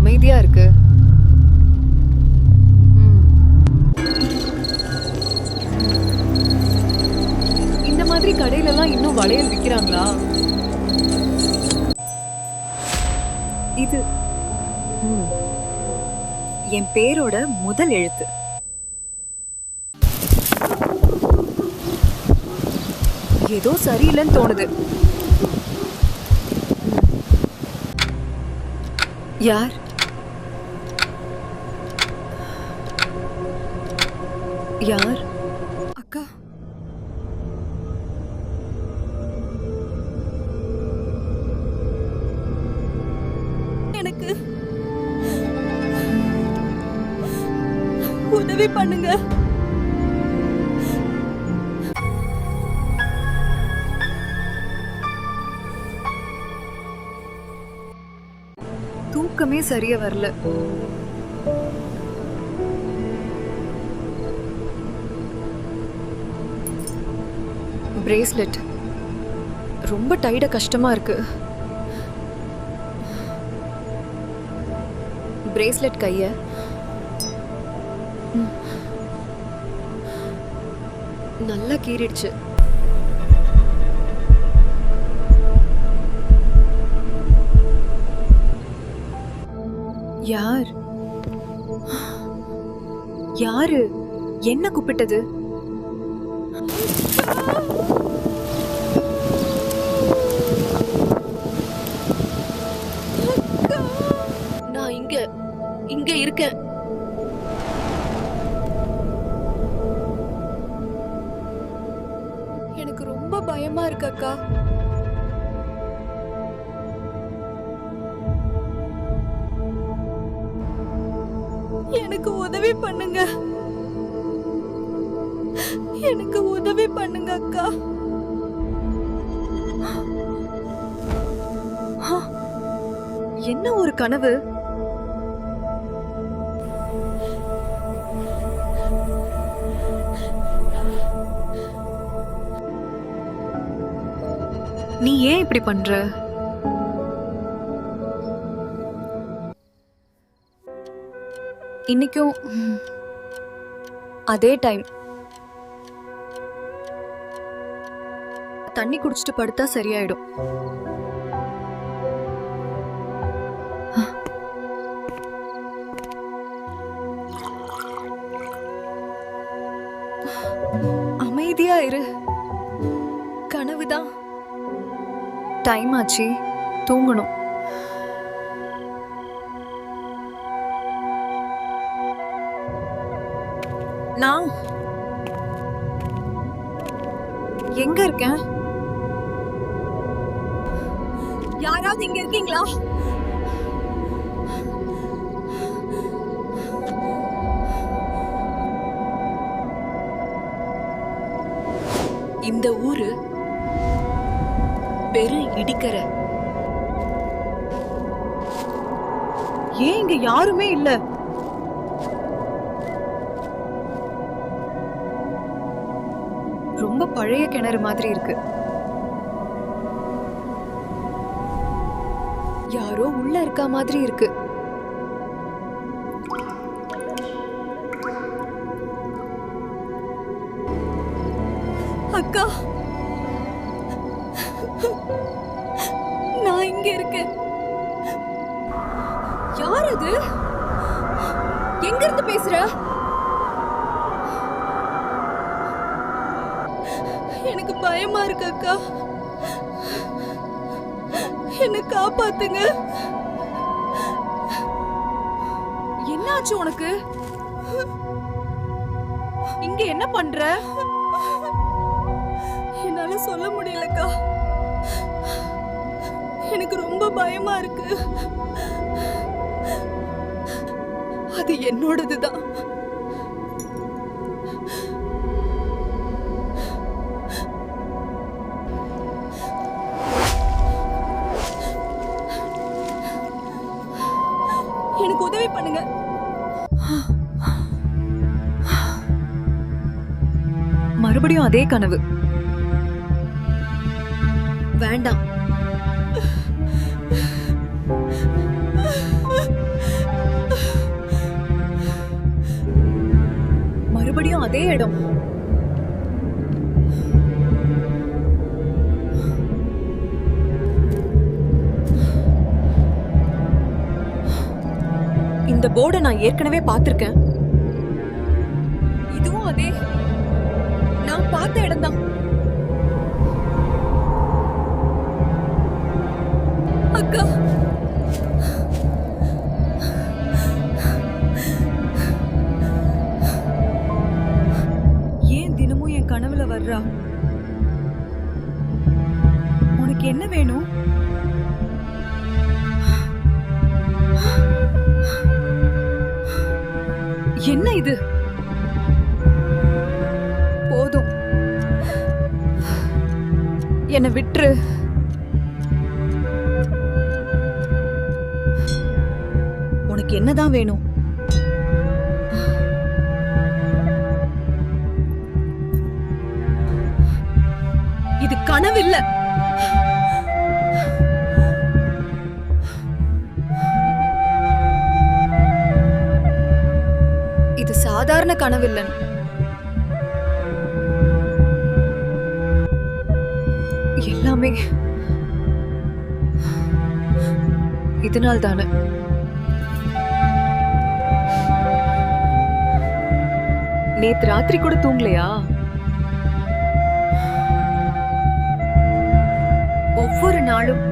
அமைதியா இருக்கு. இந்த மாதிரி கடையில எல்லாம் இன்னும் வளையல் விக்கிறாங்களா? இது என் பேரோட முதல் எழுத்து. ஏதோ சரியில்லைன்னு தோணுது. யார்? யார்? அக்கா. எனக்கு உதவி பண்ணுங்க. தூக்கமே சரியா வரல. பிரேஸ்லெட் ரொம்ப டைட கஷ்டமா இருக்கு. பிரேஸ்லெட் கைய. நல்லா கீறிடுச்சு. யார்? யாரு? என்ன கூப்பிட்டது? இங்க இருக்கேன் எனக்கு ரொம்ப பயமா இருக்கு அக்கா. எனக்கு உதவி பண்ணுங்க. எனக்கு உதவி பண்ணுங்க அக்கா. என்ன ஒரு கனவு? நீ ஏன் இப்படி பண்ற? இன்னைக்கும் அதே டைம் தண்ணி குடிச்சிட்டு படுத்தா சரியாயிடும். அமைதியா இரு. டைம் ஆச்சு. தூங்கணும். நான்? எங்க இருக்கேன்? யாராவது இங்க இருக்கீங்களா? இந்த ஊரு பெரு இடிக்கரை. ஏன் இங்க யாருமே இல்ல? ரொம்ப பழைய கிணறு மாதிரி இருக்கு. யாரோ உள்ள இருக்கா மாதிரி இருக்கு. அக்கா! அது எங்க இருந்து பேசுற? எனக்கு பயமா இருக்கு அக்கா. என்ன காப்பாத்துங்க. என்னாச்சு உனக்கு? இங்க என்ன பண்ற? என்னால சொல்ல முடியலக்கா. எனக்கு ரொம்ப பயமா இருக்கு. அது என்னோடதுதான். எனக்கு உதவி பண்ணுங்க. மறுபடியும் அதே கனவு. வேண்டாம். அதே இடம். இந்த போர்டை நான் ஏற்கனவே பார்த்திருக்கேன். இதுவும் அதே. நான் பார்த்த இடம்தான். அக்கா! என் கனவுல வர்றா. உனக்கு என்ன வேணும்? என்ன இது? போதும். என்னை விட்டுரு. உனக்கு என்னதான் வேணும்? இது கனவு இல்ல இது சாதாரண கனவில்லை. எல்லாமே இதனால் தானே நேத்து ராத்திரி கூட தூங்கலையா? ஒவ்வொரு நாளும்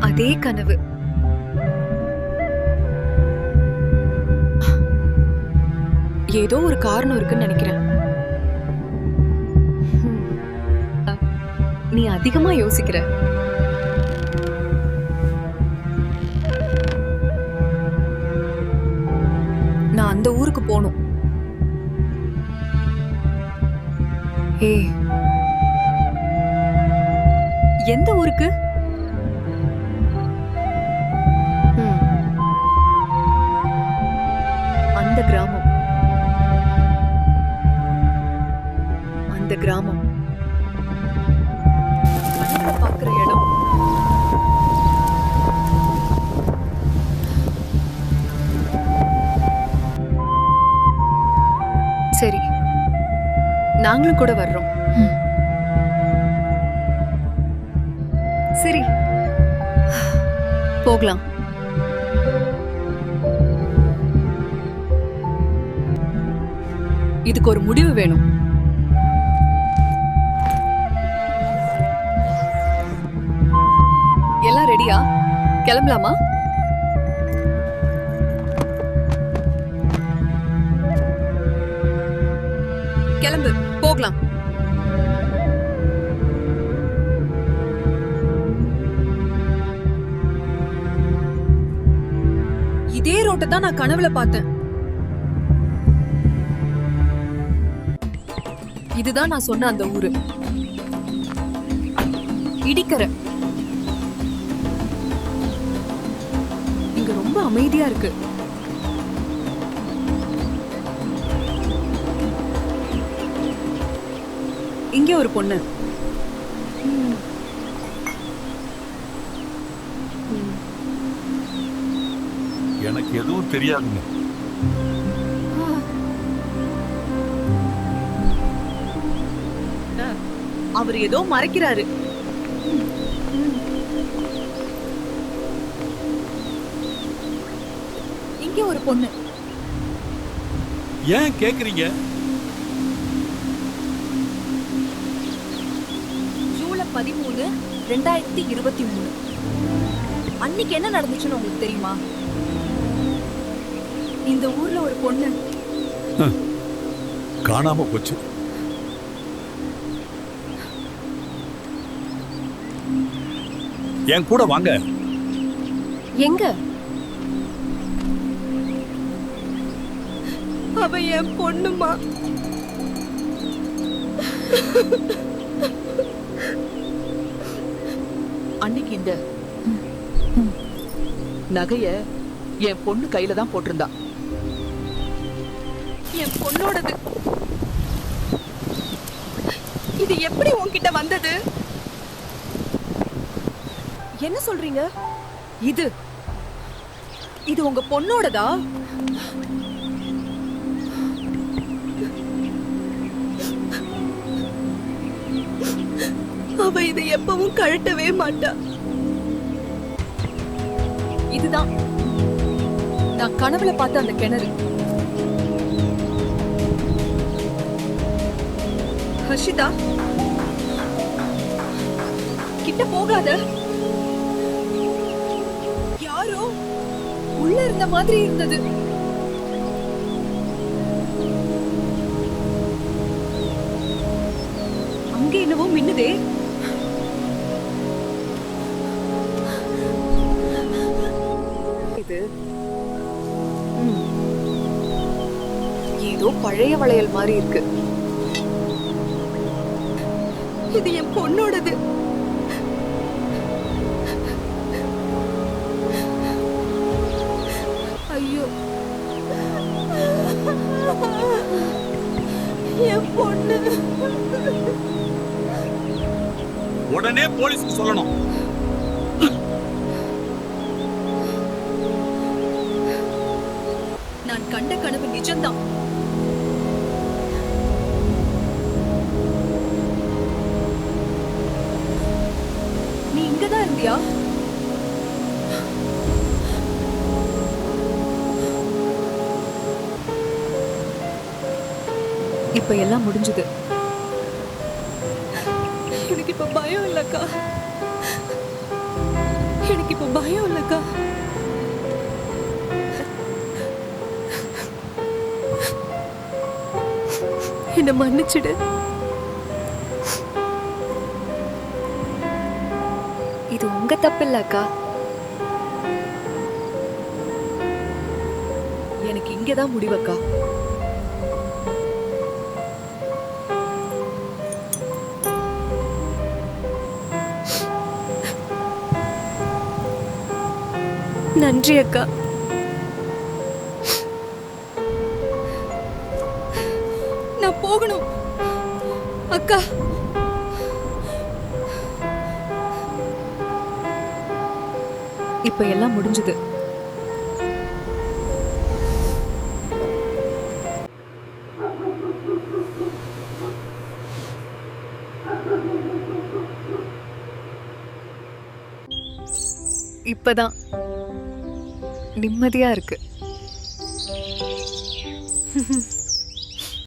அதே கனவு. ஏதோ ஒரு காரணம் இருக்குன்னு நினைக்கிறேன். நீ அதிகமா யோசிக்கிற. நான் அந்த ஊருக்கு போகணும். ஏய். எந்த ஊருக்கு? அந்த கிராமம். அந்த கிராமம். இடம். சரி. நாங்களும் கூட வர்றோம். சரி. போகலாம். இதுக்கு ஒரு முடிவு வேணும். எல்லாம் ரெடியா? கிளம்பலாமா? கிளம்பு. போகலாம். இதே ரோட்டை தான் நான் கனவுல பார்த்தேன். இதுதான் நான் சொன்ன அந்த ஊரு. இடிக்கரை. இங்க ரொம்ப அமைதியா இருக்கு. இங்க ஒரு பொண்ணு. எதுவும் தெரியாதுங்க அவர் ஏதோ மறைக்கிறாரு. இங்க ஒரு பொண்ணு. ஏன் கேக்குறீங்க? ஜூலை பதிமூணு ரெண்டாயிரத்தி இருபத்தி மூணு. அன்னைக்கு என்ன நடந்துச்சுன்னு உங்களுக்கு தெரியுமா? இந்த ஊர்ல ஒரு பொண்ணு. காணாம போச்சு. என் கூட வாங்க. எங்க? அவ என் பொண்ணுமா? அன்னைக்கு இந்த நகைய என் பொண்ணு கையில தான் போட்டிருந்தா. என் பொண்ணோடது. இது எப்படி உன்கிட்ட வந்தது? என்ன சொல்றீங்க? இது. இது உங்க பொண்ணோடதா? அவ இதை எப்பவும் கழட்டவே மாட்டா. இதுதான். நான் கனவுல பார்த்த அந்த கிணறு. ஹர்ஷிதா கிட்ட போகாத. யாரோ உள்ள இருந்த மாதிரி இருந்தது. அங்க என்னவோ மின்னுதே. இது. ஏதோ பழைய வளையல் மாதிரி இருக்கு. இது என் பொண்ணோடது. ஐயோ. என் பொண்ணு. உடனே போலீஸ்க்கு சொல்லணும். நான் கண்ட கனவு நிஜம்தான். இங்கதான் இப்ப எல்லாம் முடிஞ்சது. எனக்கு இப்ப பயம் இல்லக்கா. எனக்கு இப்ப பயம் இல்லக்கா. என்ன மன்னிச்சிடு. இது உங்க தப்பு இல்லக்கா எனக்கு இங்கதான் முடிவக்கா நன்றி அக்கா. இப்ப எல்லாம் முடிஞ்சது. இப்பதான். நிம்மதியா இருக்கு.